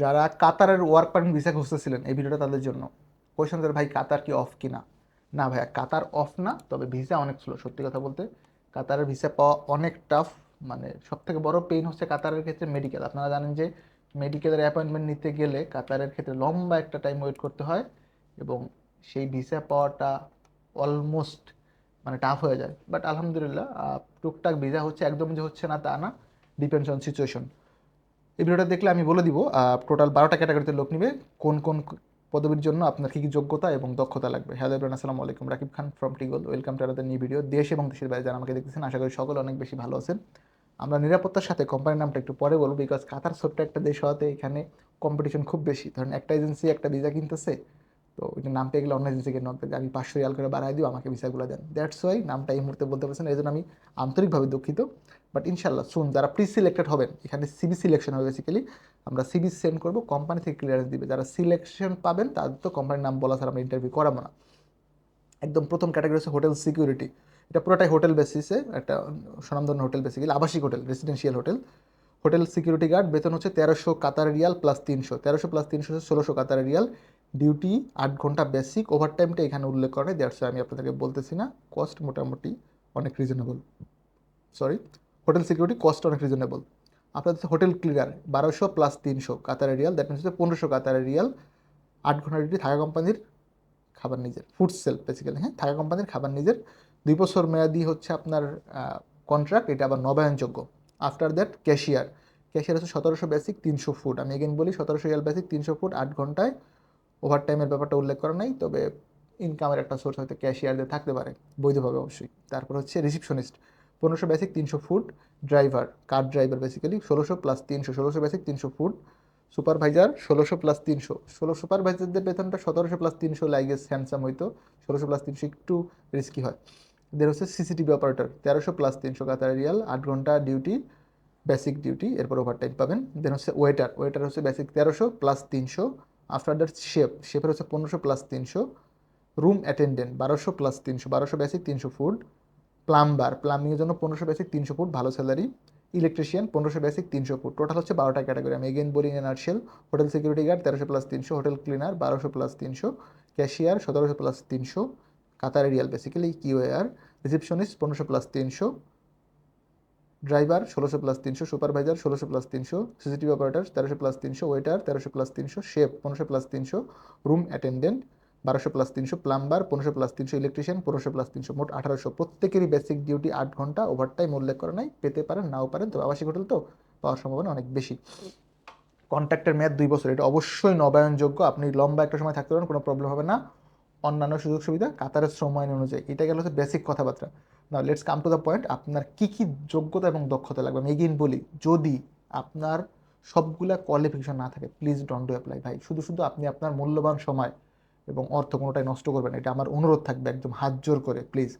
যারা কাতারের work permit visa খুঁজতেছিলেন এই ভিডিওটা তাদের জন্য। কোয়েশন ভাই, কাতার কি অফ কিনা? না, ভাইয়া, কাতার অফ না, তবে ভিসা অনেক স্লো সত্যি কথা বলতে কাতারের ভিসা পাওয়া অনেক টাফ মানে সব থেকে বড় পেইন হচ্ছে কাতারের ক্ষেত্রে মেডিকেল আপনারা জানেন যে মেডিকেলের অ্যাপয়েন্টমেন্ট নিতে গেলে কাতারের ক্ষেত্রে লম্বা একটা টাইম ওয়েট করতে হয় এবং সেই ভিসা পাওয়াটা অলমোস্ট মানে টাফ হয়ে যায়। বাট আলহামদুলিল্লাহ টুকটাক ভিসা হচ্ছে, একদম যে হচ্ছে না তা না ডিপেন্ডস অন সিচুয়েশন এই ভিডিওটা দেখলে আমি বলে দিব টোটাল বারোটা ক্যাটাগরিতে লোক নিবে, কোন কোন পদবীর জন্য আপনার কী কী যোগ্যতা এবং দক্ষতা লাগবে। হ্যালো এবার আসসালামু আলাইকুম, Rakib Khan from টিগল welcome to other new video দেশ এবং দেশের বাইরে যারা আমাকে দেখতেছেন, আশা করি সকলে অনেক বেশি ভালো আছেন। আমরা নিরাপত্তার সাথে কোম্পানির নামটা একটু পরে বলব বিকজ কাতার ছোট্ট একটা দেশ হওয়াতে এখানে কম্পিটিশন খুব বেশি। ধরেন একটা এজেন্সি একটা ভিসা কিনতেছে তো ওইটা নাম পেয়ে গেলে অন্য এজেন্সিকে নক আমি পাঁচশো রিয়াল করে বাড়াই দিও আমাকে ভিসাগুলো দেন। দ্যাটস ওয়াই নামটা এই মুহূর্তে বলতে পারছেন এই জন্য আমি আন্তরিকভাবে দুঃখিত। বাট ইনশাল্লাহ শুন যারা প্রি সিলেক্টেড হবেন, এখানে সিবি সিলেকশন হবে বেসিক্যালি আমরা সিবি সেন্ড করব কোম্পানি থেকে ক্লিয়ারেন্স দিবে। যারা সিলেকশন পাবেন, তাদের তো কোম্পানির নাম বলা ছাড়া আমরা ইন্টারভিউ করাবো না। একদম প্রথম ক্যাটাগরি হচ্ছে হোটেল সিকিউরিটি এটা পুরোটাই হোটেল বেসিসে একটা স্বনামধন্য হোটেল বেসিক্যালি আবাসিক hotel residential hotel hotel security guard বেতন হচ্ছে তেরোশো কাতার রিয়াল প্লাস তিনশো। তেরোশো প্লাস তিনশো হচ্ছে ষোলোশো কাতার রিয়াল। ডিউটি আট ঘণ্টা বেসিক ওভার টাইমটা এখানে উল্লেখ করে দ্যাটস আমি আপনাদেরকে বলতেছি না কস্ট মোটামুটি অনেক reasonable sorry hotel security cost অনেক রিজনেবল আপনাদের হোটেল ক্লিয়ার বারোশো প্লাস তিনশো কাতার রিয়াল দ্যাট মিনস হচ্ছে পনেরোশো কাতার রিয়াল, আট ঘণ্টা ডিউটি থাকা কোম্পানির খাবার নিজের ফুড সেল বেসিক্যালি হ্যাঁ থাকা কোম্পানির খাবার নিজের। দুই বছর মেয়াদি হচ্ছে আপনার কন্ট্রাক্ট এটা আবার নবায়নযোগ্য। আফটার দ্যাট ক্যাশিয়ার ক্যাশিয়ার হচ্ছে সতেরোশো বেসিক তিনশো ফুট আমি এগেন বলি সতেরোশো রিয়াল বেসিক তিনশো ফুট আট ঘন্টায় ওভার টাইমের ব্যাপারটা উল্লেখ করা নাই, তবে ইনকামের একটা সোর্স হয়তো ক্যাশিয়ারদের থাকতে পারে, বৈধভাবে অবশ্যই। তারপর হচ্ছে রিসিপশনিস্ট পনেরোশো বেসিক তিনশো food driver car driver basically ষোলোশো প্লাস তিনশো, ষোলোশো বেসিক তিনশো ফুট সুপারভাইজার ষোলোশো প্লাস তিনশো। ষোলো সুপারভাইজারদের বেতনটা সতেরোশো প্লাস তিনশো লাইগেস হ্যান্ডসাম হইতো, ষোলোশো প্লাস তিনশো একটু রিস্কি হয়। দের হচ্ছে সিসিটিভি অপারেটর তেরোশো প্লাস তিনশো কাতার রিয়াল আট ঘণ্টা ডিউটি বেসিক ডিউটি এরপর ওভার টাইম পাবেন। দেন হচ্ছে ওয়েটার ওয়েটার হচ্ছে বেসিক তেরোশো প্লাস তিনশো আফটার দ্যাট শেফ শেফের হচ্ছে পনেরোশো প্লাস তিনশো রুম অ্যাটেন্ডেন্ট বারোশো প্লাস তিনশো, বারোশো বেসিক তিনশো ফুট প্লাম্বার প্লাম্বিংয়ের জন্য পনেরোশো বেসিক তিনশো ফুট ভালো স্যালারি ইলেকট্রিশিয়ান পনেরোশো বেসিক তিনশো ফুট টোটাল হচ্ছে বারোটা ক্যাটাগরি আমি এগেন বলি ইন আর্শেল হোটেল সিকিউরিটি গার্ড তেরোশো প্লাস তিনশো হোটেল ক্লিনার বারোশো প্লাস তিনশো ক্যাশিয়ার সতেরোশো প্লাস তিনশো কাতার রিয়াল বেসিক্যালি কিউএআর রিসেপশনিস্ট পনেরোশো প্লাস তিনশো ড্রাইভার ষোলোশো প্লাস তিনশো, সুপারভাইজার ষোলোশো প্লাস তিনশো, সিসিটিভি অপারেটার তেরোশো প্লাস তিনশো, ওয়েটার তেরোশো প্লাস তিনশো, শেফ পনেরোশো প্লাস তিনশো, রুম অ্যাটেন্ডেন্ট বারোশো প্লাস তিনশো, প্লাম্বার পনেরোশো প্লাস তিনশো, ইলেকট্রিশিয়ান পনেরোশো প্লাস তিনশো, মোট আঠারোশো। প্রত্যেকেরই বেসিক ডিউটি আট ঘণ্টা, ওভারটাইম উল্লেখ করা নাই, পেতে পারেন, নাও পারেন, তবে আবাসিক হোটেল তো পাওয়ার সম্ভাবনা অনেক বেশি। কন্ট্রাক্টের মেয়াদ দুই বছর, এটা অবশ্যই নবায়নযোগ্য, আপনি লম্বা একটা সময় থাকতে পারেন কোনো প্রবলেম হবে না। অন্যান্য সুযোগ সুবিধা কাতারের শ্রম আইন অনুযায়ী, এটা গেল হচ্ছে বেসিক কথাবার্তা। না let's come to the point আপনার কী কী যোগ্যতা এবং দক্ষতা লাগবে? আমি এগেইন বলি, যদি আপনার সবগুলা কোয়ালিফিকেশন না থাকে প্লিজ ডন্ট ডু অ্যাপ্লাই ভাই। শুধু শুধু আপনি আপনার মূল্যবান সময় এবং অর্থ কোনোটাই নষ্ট করবেন এটা আমার অনুরোধ থাকবে, একদম হাত জোর করে প্লিজ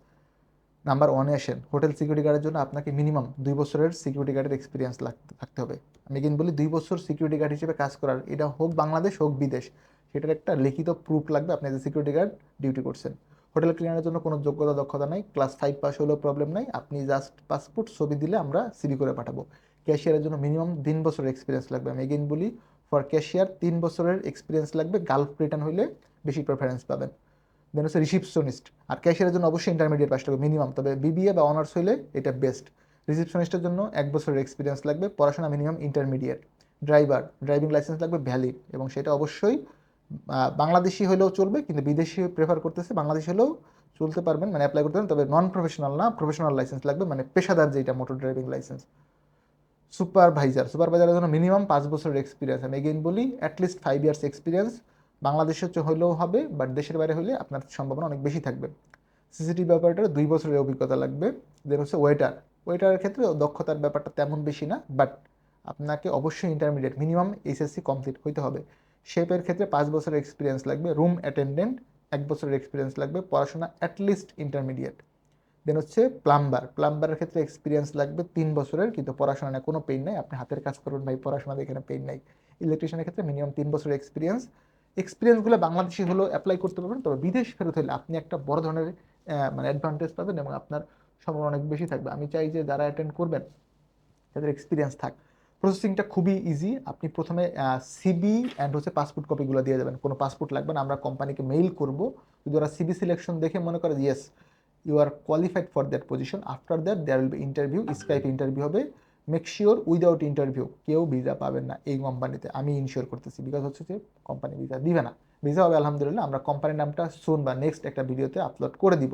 নাম্বার ওয়ানে আসেন। হোটেল সিকিউরিটি গার্ডের জন্য আপনাকে মিনিমাম দুই বছরের সিকিউরিটি গার্ডের এক্সপিরিয়েন্স থাকতে হবে। আমি কিন্তু বলি, দুই বছর সিকিউরিটি গার্ড হিসেবে কাজ করার, এটা হোক বাংলাদেশ, হোক বিদেশ, সেটার একটা লিখিত প্রুফ লাগবে, আপনি যে সিকিউরিটি গার্ড ডিউটি করছেন। হোটেল ক্লিনারের জন্য কোনো যোগ্যতা, দক্ষতা নাই ক্লাস ফাইভ পাস হলেও প্রবলেম নাই, আপনি জাস্ট পাসপোর্ট ছবি দিলে আমরা সিবি করে পাঠাবো। ক্যাশিয়ারের জন্য মিনিমাম তিন বছরের এক্সপিরিয়েন্স লাগবে। আমি এগেইন বলি ফর ক্যাশিয়ার তিন বছরের এক্সপিরিয়েন্স লাগবে গালফ রিটার্ন হইলে বেশি প্রেফারেন্স পাবেন। দেন হচ্ছে রিসিপশনিস্ট আর ক্যাশিয়ারের জন্য অবশ্যই ইন্টারমিডিয়েট পাস লাগবে মিনিমাম তবে বিবিএ বা অনার্স হইলে এটা বেস্ট রিসিপশনিস্টের জন্য এক বছরের এক্সপিরিয়েন্স লাগবে, পড়াশোনা minimum intermediate driver driving license লাগবে ভ্যালিড এবং সেটা অবশ্যই বাংলাদেশি হলেও চলবে, কিন্তু বিদেশি প্রেফার করতেছে, বাংলাদেশি হলেও চলতে পারবেন মানে অ্যাপ্লাই করতে পারবেন, তবে নন প্রফেশনাল না প্রফেশনাল লাইসেন্স লাগবে মানে পেশাদার যেটা মোটর ড্রাইভিং লাইসেন্স সুপারভাইজার সুপারভাইজারের জন্য মিনিমাম পাঁচ বছরের এক্সপিরিয়েন্স আমি এগেইন বলি অ্যাটলিস্ট ফাইভ ইয়ার্স এক্সপিরিয়েন্স বাংলাদেশে হলেও হবে বাট দেশের বাইরে হলে আপনার সম্ভাবনা অনেক বেশি থাকবে। সিসিটিভি অপারেটার দুই বছরের অভিজ্ঞতা লাগবে দেন হচ্ছে ওয়েটার ওয়েটারের ক্ষেত্রে দক্ষতার ব্যাপারটা তেমন বেশি না বাট আপনাকে অবশ্যই ইন্টারমিডিয়েট মিনিমাম এইচএসসি কমপ্লিট হইতে হবে। শেপের ক্ষেত্রে পাঁচ বছরের এক্সপিরিয়েন্স লাগবে রুম অ্যাটেন্ডেন্ট এক বছরের এক্সপিরিয়েন্স লাগবে, পড়াশোনা অ্যাটলিস্ট ইন্টারমিডিয়েট দেন হচ্ছে প্লাম্বার প্লাম্বারের ক্ষেত্রে এক্সপিরিয়েন্স লাগবে তিন বছরের, কিন্তু পড়াশোনা নিয়ে কোনো পেইন নাই। আপনি হাতের কাজ করুন ভাই, পড়াশোনাতে এখানে পেইন নাই। ইলেকট্রিশিয়ানের ক্ষেত্রে মিনিমাম তিন বছরের এক্সপিরিয়েন্স এক্সপিরিয়েন্সগুলো বাংলাদেশি হলেও অ্যাপ্লাই করতে পারবেন, তবে বিদেশ ফেরত হলে আপনি একটা বড় ধরনের মানে অ্যাডভান্টেজ পাবেন এবং আপনার সম্ভাবনা অনেক বেশি থাকবে। আমি চাই যে যারা অ্যাটেন্ড করবেন, তাদের এক্সপিরিয়েন্স থাক। প্রসেসিংটা খুবই ইজি আপনি প্রথমে সিবি অ্যান্ড হচ্ছে পাসপোর্ট কপিগুলো দিয়ে যাবেন কোনো পাসপোর্ট লাগবে না, আমরা কোম্পানিকে মেইল করব। যদি ওরা সিবি সিলেকশন দেখে মনে করে yes you are qualified for that position after that there will be interview Skype interview হবে। মেক শিওর উইদাউট ইন্টারভিউ কেউ ভিসা পাবেন না এই কোম্পানিতে আমি ইনশিওর করতেছি বিকজ হচ্ছে যে কোম্পানি ভিসা দিবে না। ভিসা হবে, আলহামদুলিল্লাহ, আমরা কোম্পানির নামটা সুন বা নেক্সট একটা ভিডিওতে আপলোড করে দিব।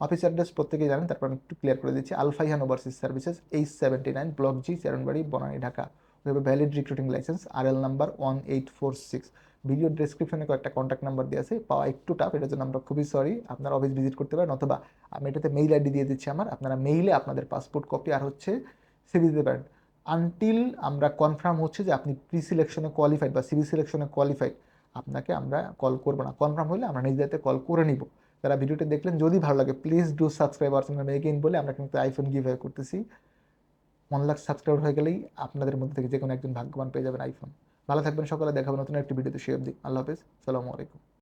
অফিস অ্যাড্রেস প্রত্যেকেই জানেন, তারপর আমি একটু ক্লিয়ার করে দিচ্ছি। Alfaihan overseas services H seventy nine block G Chairmanbari Banani Dhaka have valid recruiting license R L number one eight four six video ডিসক্রিপশনে কয়েকটা কন্ট্যাক্ট নাম্বার দিয়ে আছে, পাওয়া একটু টাফ এটার জন্য আমরা খুবই সরি আপনারা অফিস ভিজিট করতে পারেন, অথবা আমি এটাতে মেইল আইডি দিয়ে দিচ্ছি আমার, আপনারা মেইলে আপনাদের পাসপোর্ট কপি আর হচ্ছে সিবি দিতে পারেন। আনটিল আমরা কনফার্ম হচ্ছে যে আপনি প্রি সিলেকশনে কোয়ালিফাইড বা সিবি সিলেকশনে কোয়ালিফাইড আপনাকে আমরা কল করব না। কনফার্ম হলে আমরা নিজেদের কল করে নিব। যারা ভিডিওটি দেখলেন, যদি ভালো লাগে প্লিজ ডু সাবস্ক্রাইব আর চ্যানেল মেগেইন বলে আমরা কিন্তু আইফোন গিভ করতেছি। ওয়ান লাখ সাবস্ক্রাইব হয়ে গেলেই আপনাদের মধ্যে থেকে যে কোনো একজন ভাগ্যবান পেয়ে যাবেন আইফোন ভালো থাকবেন সকালে দেখাবেন নতুন একটি ভিডিওতে, সে অব্দি আল্লাহ হাফিজ সালামু আলাইকুম।